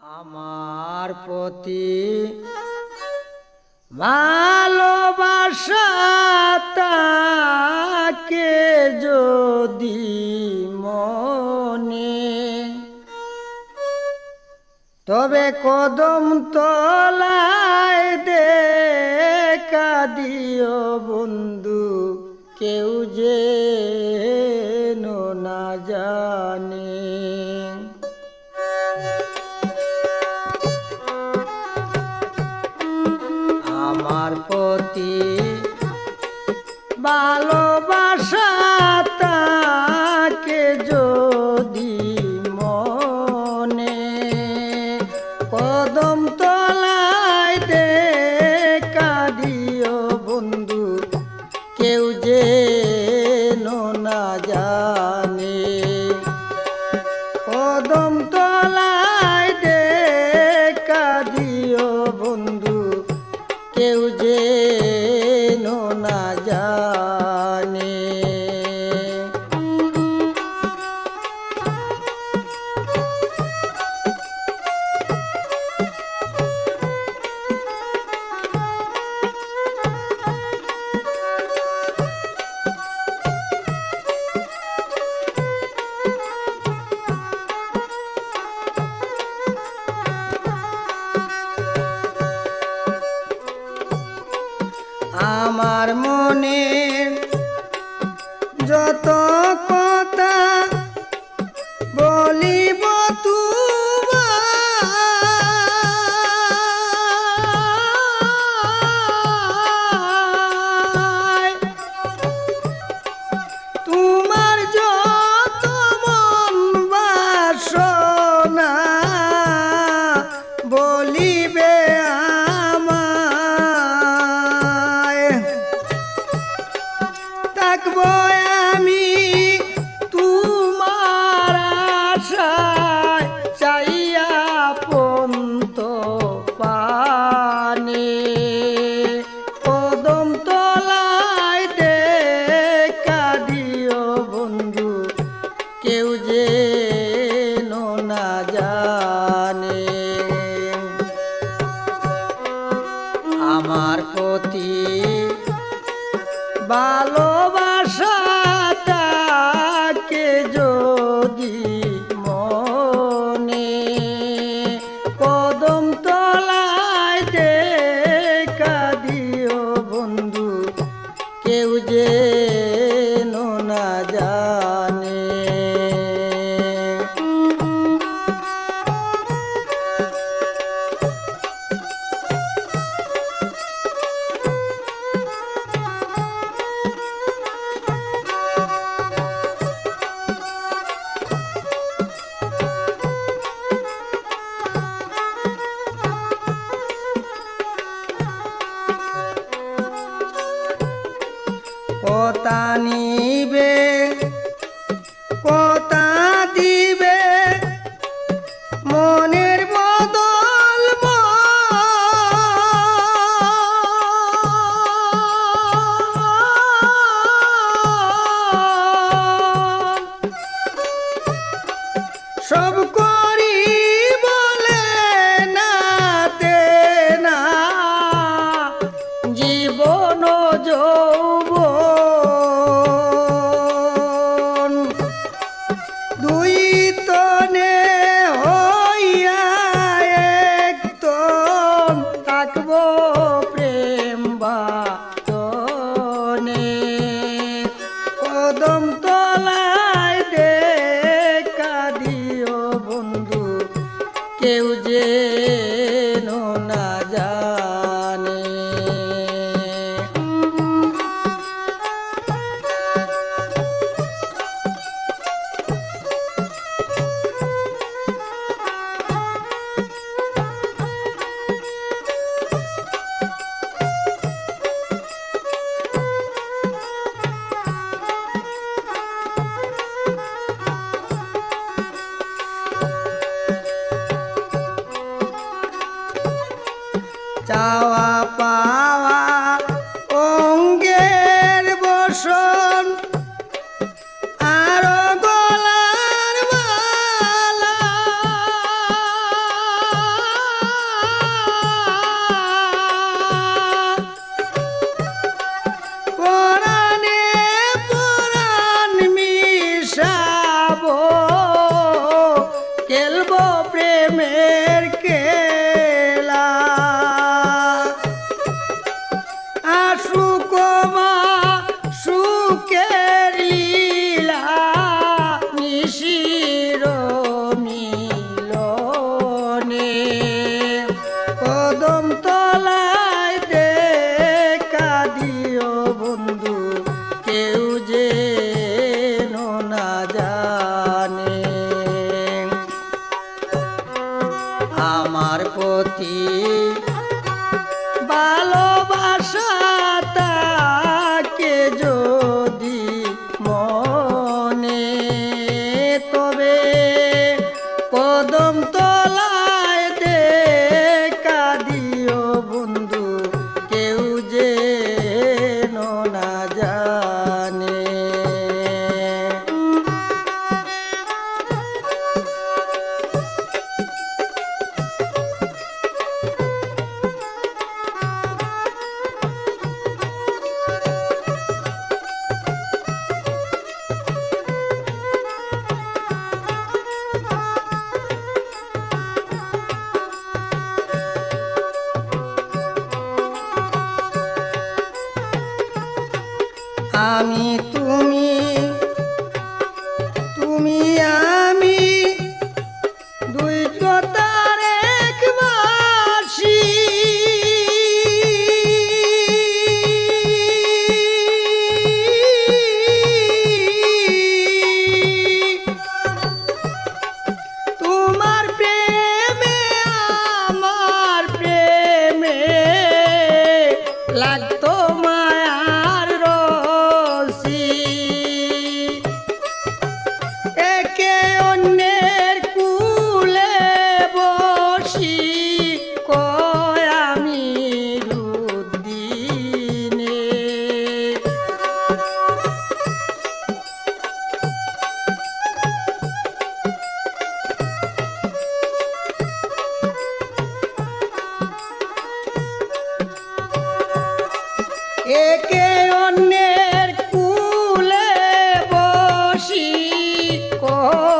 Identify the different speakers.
Speaker 1: আমার প্রতি ভালোবাসা যদি মনে, তবে কদম তলায় দে দিও বন্ধু, কেউ যে না জানে। অতি ভালো yo राजा কথা নিবে কথা দিবে। মনের বদল সব করি বলে না নাতে না জীবন যৌ খেলব প্রেমের কে আমার প্রতি আমি Oh.